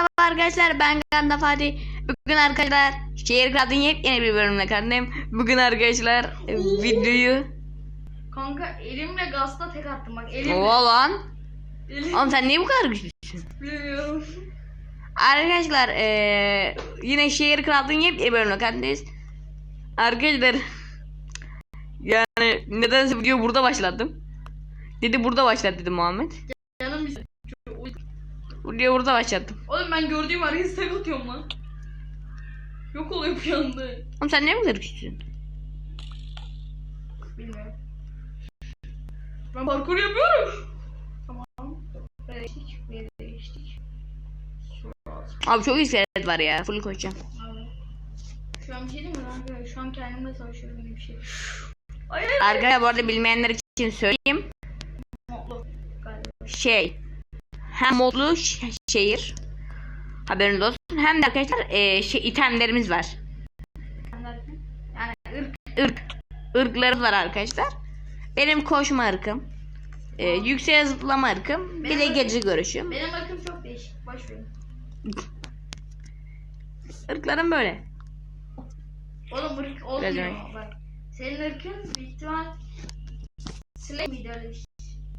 Merhaba arkadaşlar ben Ganda Fatih. Bugün arkadaşlar Şehir Kadın yepyeni bir bölümle kardeşim. Bugün arkadaşlar e, videoyu Kanka elimle gazla tek attım bak elimle. Oha lan. Elim- Oğlum sen niye bu kadar güçlüsün? Bilmiyorum. Arkadaşlar e, yine Şehir Kadın yepyeni bölümle kardeşiz. Arkadaşlar yani nedense video burada başlattım. Dedi burada başlat dedi Muhammed. Canım bir Video burada başlattım. Oğlum ben gördüğüm arayı tek atıyorum lan. Yok oluyor bir anda. Oğlum sen bu kadar güçlüsün? Bilmiyorum. Ben parkur yapıyorum. Tamam. Böyle geçtik. Abi çok iskelet var ya. Full koşacağım. Abi. Şu an bir şey değil mi lan? Şu an kendimle savaşıyorum gibi bir şey. Ay ay ay. Arkadaşlar bu arada bilmeyenler için söyleyeyim. Şey hem modlu şehir haberiniz olsun hem de arkadaşlar e, şey itemlerimiz var. Yani ırk. Irk ırklarımız var arkadaşlar. Benim koşma ırkım. E, yüksek zıplama ırkım. Bir de Benim- gece görüşüm. Benim ırkım çok değişik. Boş verin. Irklarım böyle. Oğlum ırk Biraz olmuyor. öyle. Bak. Senin ırkın büyük ihtimal Slay miydi öyle bir şey?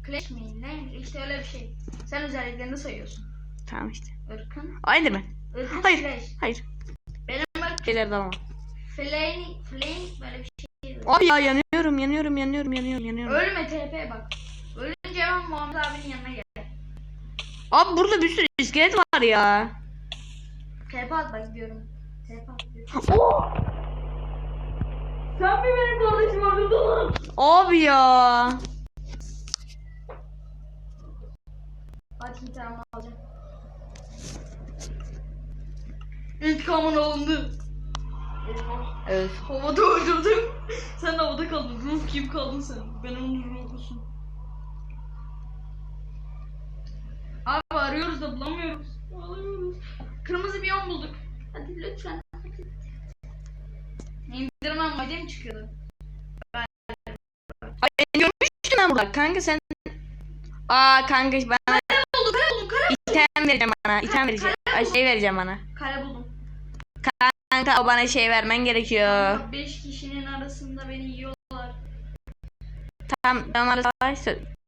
Clash miydi ne? İşte öyle bir şey. Sen özelliklerini sayıyorsun. Tamam işte. Irkın. Aynı mı? Irkın Hayır. Slash. Hayır. Benim ırk Şeyler de ama. Flame, Flame böyle bir şey. Abi ya yanıyorum yanıyorum yanıyorum yanıyorum yanıyorum. Ölme TP bak. Ölünce hemen Muhammed abinin yanına gel. Abi burada bir sürü iskelet var ya. TP at bak diyorum. TP at diyorum. Oh! Sen mi benim kardeşim öldürdün lan? Abi ya. Hadi intikamını alacağım. İntikamın alındı. Eyvah. Evet. Havada öldürdüm. sen havada kaldın. Ruh kim kaldın sen? Ben onun ruhusun. Abi arıyoruz da bulamıyoruz. Bulamıyoruz. Kırmızı biyom bulduk. Hadi lütfen. Hadi. İndirmem madem çıkıyordu. Ay görmüştün ben burada. Kanka sen... Aa kanka bana Kare buldum, kare buldum, kare, item vereceğim bana. item vereceğim. Ay şey vereceğim bana. kare buldum. Kanka o bana şey vermen gerekiyor. 5 kişinin arasında beni yiyorlar. Tamam ben onlara savaş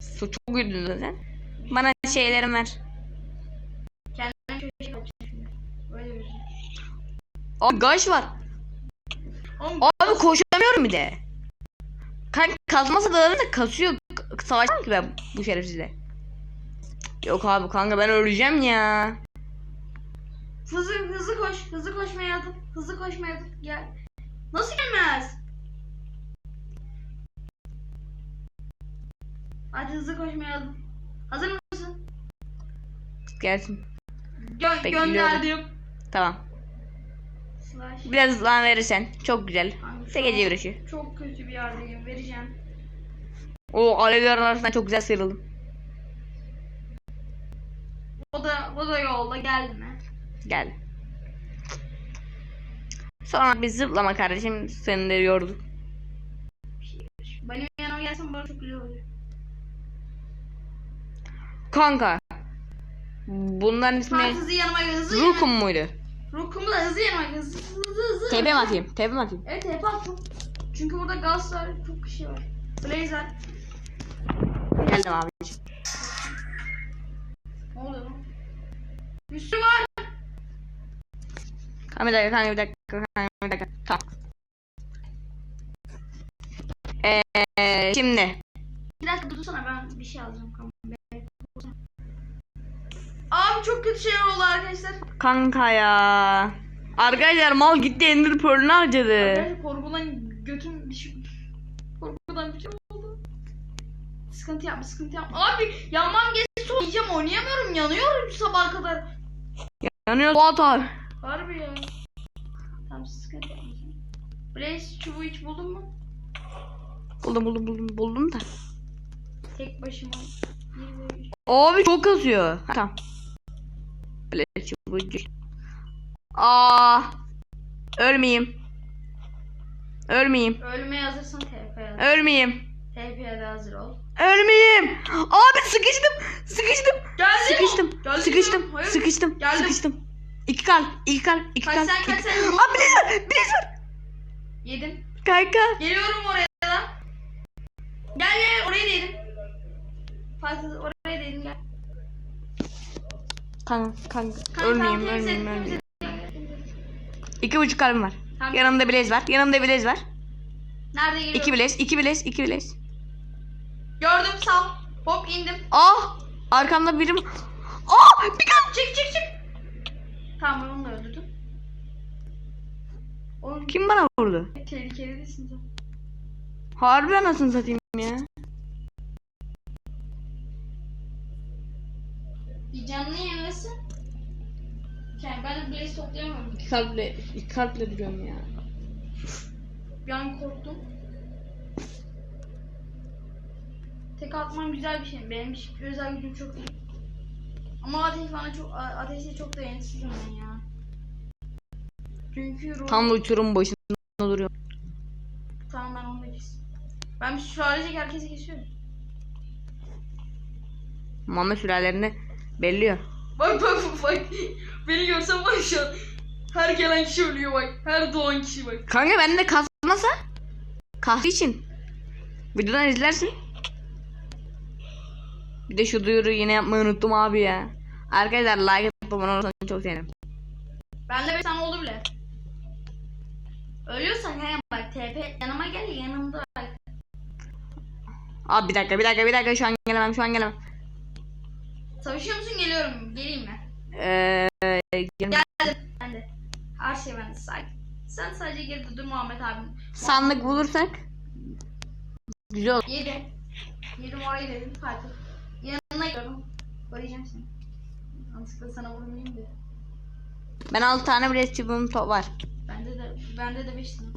Su çok güldün zaten. Bana şeylerim ver. Köşeye. Böyle bir şey. Abi gaş var. Oğlum, Abi koşamıyorum bir de. Kanka kazması da kasıyor. K- Savaşmam ki ben bu şerefsizle. Yok abi kanka ben öleceğim ya. Hızlı hızlı koş. Hızlı koşmaya atıp. Hızlı koşmaya atıp gel. Nasıl gelmez? Hadi hızlı koşmaya atıp. Hazır mısın? Gelsin. Gö Bekliyorum. gönderdim. Tamam. Slash. Biraz lan verirsen. Çok güzel. De gece yürüyüşü. Çok kötü bir yerdeyim. Vereceğim. O alevlerin arasından çok güzel sıyrıldım. O da o da yolda geldi mi? Gel. Sonra bir zıplama kardeşim seni de yordu. Benim yanıma gelsen bana çok güzel olur. Kanka. Bunların ismi hızlı yanıma gel. Hızlı Rukum yanıma. muydu? Rukum da hızlı yanıma gel. Hızlı hızlı hızlı. TP mi atayım? TP mi atayım? Evet hep at çok. Çünkü burada var, çok kişi var. Blazer. Geldim abiciğim. Ne oluyor lan? Bir sürü var. Kanka bir dakika, bir dakika, bir dakika. Tamam. Eee şimdi. Bir dakika dursana ben bir şey alacağım. Abi çok kötü şeyler oldu arkadaşlar. Kanka ya. Arkadaşlar mal gitti Ender Pearl'ünü harcadı. Arkadaşlar korkudan götüm şey... Korkudan bir şey oldu. Sıkıntı yapma sıkıntı yapma. Abi yanmam geçti oynayacağım oynayamıyorum yanıyorum sabaha kadar. Yanıyor abi. Harbi ya. Blaze çubuğu hiç buldun mu? Buldum buldum buldum buldum da. Tek başıma. Abi çok kasıyor. Ha, tamam. Böyle çubuğu düş. Aa. Ölmeyeyim. Ölmeyeyim. Ölmeye hazırsan TP yaz. Ölmeyeyim. TP'ye de hazır ol. Ölmeyeyim. Abi sıkıştım. Sıkıştım. Geldim. Sıkıştım. Geldim Sıkıştım. Hayır. Sıkıştım. Geldim. Sıkıştım. İki kalp. iki kalp. iki Kaç kalp. sen, kaç iki- sen? Abi Blaze var. Blaze var. Yedim. Kanka. Geliyorum oraya da. Gel gel oraya değdim. Fatih oraya değdim gel. Kanka. Kanka. Kanka, ölmeyeyim. tamam, Ölmeyeyim. Ölmeyeyim. İki buçuk kalbim var. Tamam. Yanımda Blaze var. Yanımda Blaze var. Nerede geliyorum? İki Blaze. iki Blaze. iki Blaze. Gördüm sal. Hop indim. Ah. Arkamda birim. Ah. Bir kalp. Çık çık çık. Tamam onu da öldürdüm. Oğlum Kim bana vurdu? tehlikeli değilsin sen. Harbi anasını satayım ya. Bir canlı yemesi. Yani ben de blaze toplayamıyorum. İki kalple, iki kalple duruyorum ya. Bir an korktum. Tek atmam güzel bir şey. Benim özel gücüm çok iyi. Ama ateş bana çok ateşe çok dayanıksızım ben ya. Çünkü ruh... Tam da uçurum başında duruyorum. Tamam ben onu da kes. Ben sülalecek herkesi kesiyorum. Muhammed sürelerini belliyor. Bak bak bak. Beni görsen var şu an. Her gelen kişi ölüyor bak. Her doğan kişi bak. Kanka bende kasmasa kahve için. Videodan izlersin. Bir de şu duyuru yine yapmayı unuttum abi ya. Arkadaşlar like atıp abone olursanız çok sevinirim. Bende bir tane oldu bile. Ölüyorsan he bak TP yanıma gel yanımda bak. Abi bir dakika bir dakika bir dakika şu an gelemem şu an gelemem. Savaşıyor musun geliyorum. Geleyim mi? Eee gel- Geldim. Ben de. Her şey bende sakin. Sen sadece geride dur Muhammed abim. sandık bulursak güzel olur. Yedim. Yedim orayı dedim Fatih. Yanına gidiyorum. Koruyacağım seni. Yanlışlıkla sana vurmayayım diye. Ben 6 tane bile çubuğum top var. Bende de bende de 5 tane.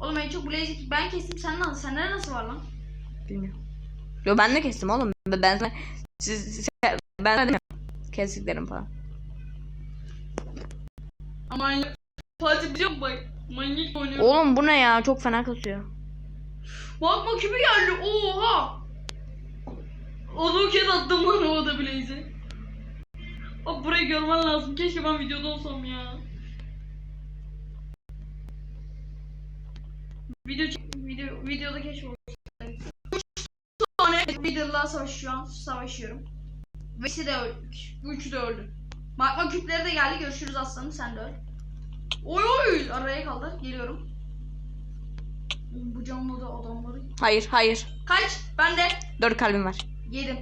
Oğlum en çok blazik ben kestim sen nasıl? Sende nasıl var lan? Bilmiyorum. Yo ben de kestim oğlum. Ben ben sana siz, ben demiyorum. Kestiklerim falan. Ama Fatih biliyor musun bak? Manyak oynuyor. Oğlum bu ne ya? Çok fena kasıyor. Bakma küpü geldi. Oha. O roket attım lan o da Blaze'e. Bak burayı görmen lazım. Keşke ben videoda olsam ya. Video video videoda keşke olsaydı. Üç tane Wither'la savaşıyor, savaşıyorum. Ve ikisi de öldü. Üçü de öldü. Magma küpleri de geldi. Görüşürüz aslanım sen de öl. Oy oy araya kaldı. Geliyorum. Bu canlı da adamları. Hayır hayır. Kaç. Ben de 4 kalbim var. yedim.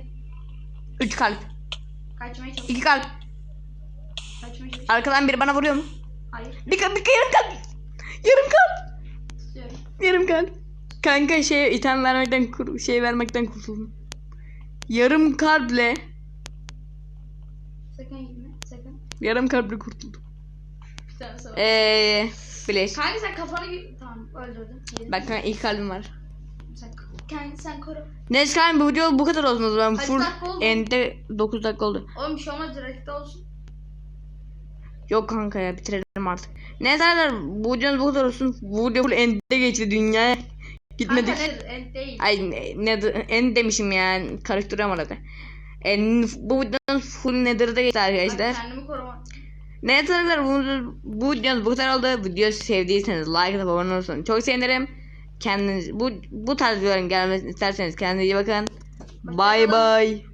3 kalp. Kaçmaya çalış. 2 kalp. Kaçmaya çalış. Arkadan biri bana vuruyor mu? Hayır. Bir bir yarım kalp. Yarım kalp. Yarım kalp. Kanka şey item vermekten kur- şey vermekten kurtuldum. Yarım kalple Sakın gitme. Sakın. yarım kalple kurtuldum. Bir tane sana. Eee Blaze. Kanka sen kafanı Tamam öldürdüm. Yedim. Bak kanka ilk kalbim var. Sen kendi sen koru. Neyse kanka bu video bu kadar olsun o zaman. Kaç Full dakika oldu? end'de 9 dakika oldu. Oğlum bir şey olmaz direkte olsun. Yok kanka ya bitirelim artık. Neyse arkadaşlar bu videomuz bu kadar olsun. Bu video full end'de geçti dünyaya. Gitmedik. Kanka? El değil. Ay ne, ne en demişim ya karıştırıyorum arada. En, bu videonun full nether'da geçti Ben arkadaşlar. kendimi koruma. Neyse arkadaşlar bu, bu videomuz bu kadar oldu. Videoyu sevdiyseniz like atıp abone olursanız çok sevinirim. Kendiniz bu bu tarz videoların gelmesini isterseniz kendinize iyi bakın. Bye bye.